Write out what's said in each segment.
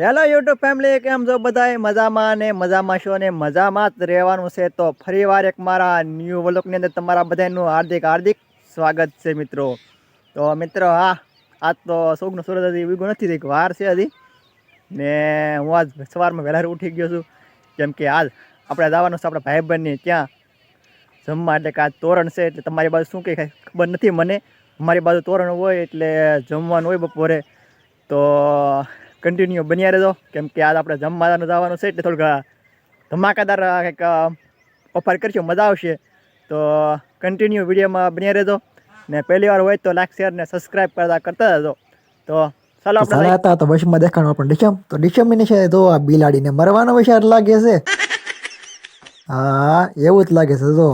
Hello YouTube family કેમ છો બધાય? મજામાં ને મજામાં છો ને મજામાં જ રહેવાનું છે. તો ફરીવાર એક મારા ન્યૂ વ્લોગની અંદર તમારા બધાનું હાર્દિક હાર્દિક સ્વાગત છે મિત્રો. તો મિત્રો, હા, આજ તો સૌનું સુરત હજી ઉગ્યું નથી થઈ વાર છે હજી. ને હું આજ સવારમાં વહેલા ઉઠી ગયો છું. કેમ કે આજ આપણે જવાનું છે આપણા ભાઈબંધની ત્યાં. જમવા એટલે કે આજ તોરણ છે, એટલે તમારી બાજુ શું કંઈ ખબર નથી મને. મારી બાજુ તોરણ હોય એટલે જમવાનું હોય બપોરે. તો કન્ટિન્યુ બન્યા રહેજો. કેમ કે આજ આપણે જમવાનું જવાનું છે એટલે થોડુંક ધમાકાદાર કંઈક ઓફર કરશું મજા આવશે. તો કન્ટિન્યુ વિડીયોમાં બન્યા રહેજો. ને પહેલી વાર હોય તો લાઈક શેર ને સબસ્ક્રાઈબ કરતા કરતા રહેજો. તો ચાલો આપણે હતા તો બસમાં દેખાણો પણ ડિશમ. તો ડિશમની છે તો આ બિલાડીને મરવાનો વિચાર લાગે છે. હા એવું જ લાગે છે જો.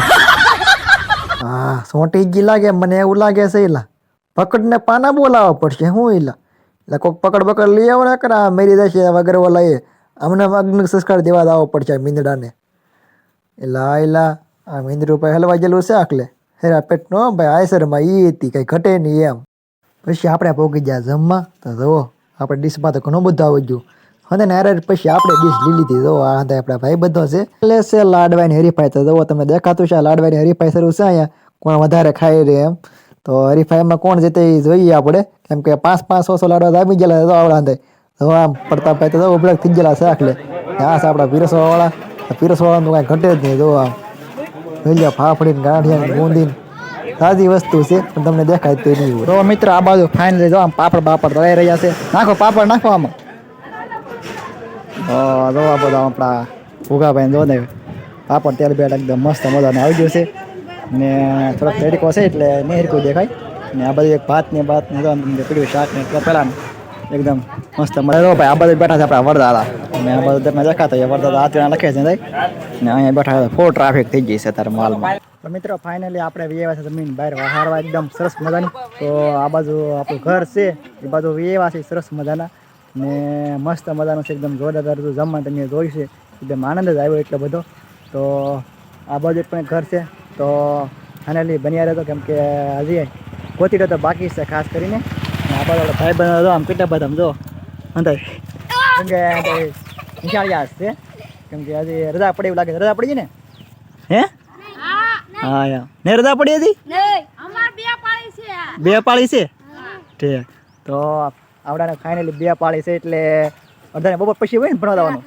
હા સોટી ગી લાગે મને એવું લાગે છે એલા. પકડને પાના બોલાવવા પડશે હું એલા? એટલે કોઈક પકડ પકડ લઈ આવો ને કરા મેરી જશે વગર ઓલા હમણાં અગ્નિ સંસ્કાર દેવા દાવો પડશે મીંદડાને. એલા એલા આ મીંદડું પાસે હલવા જેલું છે આખલે. હેરા પેટ નો ભાઈ, આયસરમાં એ હતી, કંઈ ઘટે નહીં એમ. પછી આપણે પોગી ગયા જમવા, તો જુઓ, આપણે ડીશમાં તો ઘણું બધું આવી ગયું. અને અરે પછી આપણે ડીશ લઈ લીધી જો આ હતા આપણા ભાઈ બધો છે. એટલે છે લાડવાની હરીફાઈ, તો જુઓ, તમે દેખાતું છે લાડવાની હરીફાઈ શરૂ છે અહીંયા. કોણ વધારે ખાઈ રહે એમ. તો હરીફાઈમાં કોણ જીતે એ જોઈએ આપણે. કેમ કે પાંચ પાંચ સો સો લાડવા આવી ગયેલા તો આવડા અંદર તો આમ પડતા ભાઈ તો ઉભરાક થઈ ગયેલા છે આખલે આ છે આપણા પીરસવાવાળા. પીરસવાળાનું કાંઈ ઘટે જ નહીં જો આમ. ભેલિયા ફાફડીને ગાંઠિયા બુંદીને. તાજી વસ્તુ છે પણ તમને દેખાય તો નહીં હોય. તો મિત્રો આ બાજુ ફાઇનલી જો આમ પાપડ બાપડ તળાઈ રહ્યા છે. નાખો પાપડ નાખો આમાં. તો જો આ બધા આપણા ભૂગાભાઈ જો ને પાપડ તેલ બેટ એકદમ મસ્ત મજાનું આવી ગયું છે. ને થોડોક તડકો છે એટલે નહેરકું દેખાય. ને આ બધું એક ભાત ને ભાત ને પીળું શાક ને એટલે પહેલાં એકદમ મસ્ત મજા. રહો ભાઈ આ બધું બેઠા છે આપણા વરદાદા. ને આ બધું તમને દેખાતા હોય વરદાદા આ ત્યાં લખે છે ને અહીંયા બેઠા ફોર ટ્રાફિક થઈ ગઈ છે અત્યારે માલમાં. તો મિત્રો ફાઇનલી આપણે વિયેવા છે જમીન બહાર વહારવા. એકદમ સરસ મજાની. તો આ બાજુ આપણું ઘર છે. એ બાજુ વિયેવા છે સરસ મજાના. ને મસ્ત મજાનું છે એકદમ જોરદાર જમવાનું જમવા તમે જોયું છે. એકદમ આનંદ જ આવ્યો એટલો બધો. તો આ બાજુ પણ ઘર છે. તો ફાઇનલી બન્યા રહેતો કેમ કે હજી ગોતી તો બાકી છે ખાસ કરીને. આપણે ભાઈ બંધ આમ કેટલા બધા જો. અંદર. કેમ કે નિશાળિયા છે. કેમ કે હજી રજા પડે એવું લાગે છે. રજા પડી ગઈ ને? હે? હા યા. ને રજા પડી હતી બે પાળી છે છે? ઠીક. તો આવડાને ફાઇનલી બે પાળી છે એટલે અડધાને બપોર પછી હોય ને ભણવા જવાનું?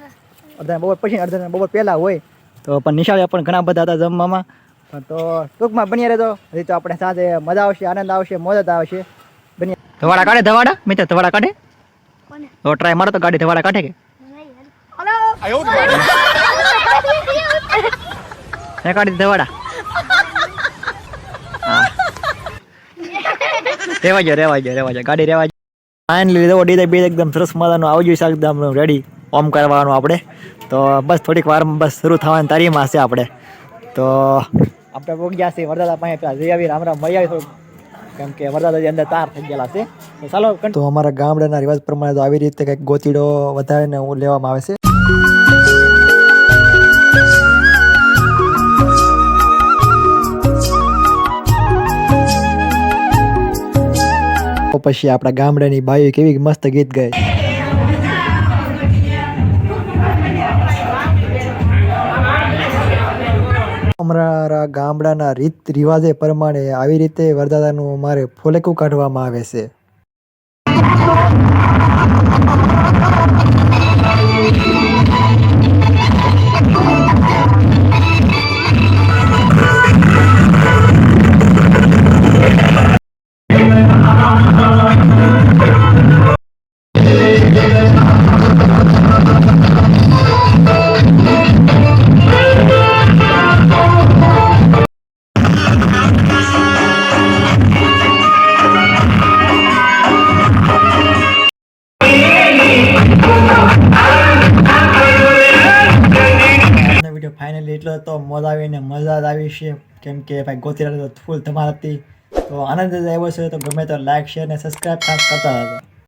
અડધાને બપોર પછી અડધાને બપોર પહેલાં હોય. તો પણ નિશાળિયા પણ ઘણા બધા હતા જમવામાં. તો ટૂંકમાં બની રહેતો હજી તો આપણે સાથે મજા આવશે આનંદ આવશે મોજ આવશે. બની ધવાડા કાઢે ધવાડા? મિત્ર ધવાડા કાઢે? તો ટ્રાય મારો તો ગાડી ધવાડા કાઢે કે? હે કાઢી ધવાડા. રેવા જો રેવા જો રેવા જો ગાડી રેવા ફાઇનલી લીધો ડીજે બીજ એકદમ સરસ મજાનું આવજો એકદમ રેડી ઓમ કરવાનું આપણે. તો બસ થોડીક વારમાં બસ શરૂ થવાની તારીમાં હશે આપણે. તો આપણે પોગ ગયા છે વરદાદા પાસે પેલા જઈ આવી રામ રામ મળી આવી થોડું કેમ કે વરદાદાજી અંદર તાર થઈ ગયેલા છે. તો ચાલો તો અમારા ગામડાના રિવાજ પ્રમાણે તો આવી રીતે કંઈક ગોતીડો વધારીને લેવામાં આવે છે. પછી આપણા ગામડાની બાઈઓ કેવી મસ્ત ગીત ગાય. અમારા ગામડાના રીત રિવાજે પ્રમાણે આવી રીતે વરદાદાનું મારે ફોલેકું કાઢવામાં આવે છે. એટલો હતો મજા આવીને મજા જ આવી છે. કેમ કે ભાઈ ગોતી તો ફૂલ ધમાલ હતી તો આનંદ આવ્યો છે. તો ગમે તો લાઈક શેર ને સબસ્ક્રાઈબ ખાસ કરતા રહેજો.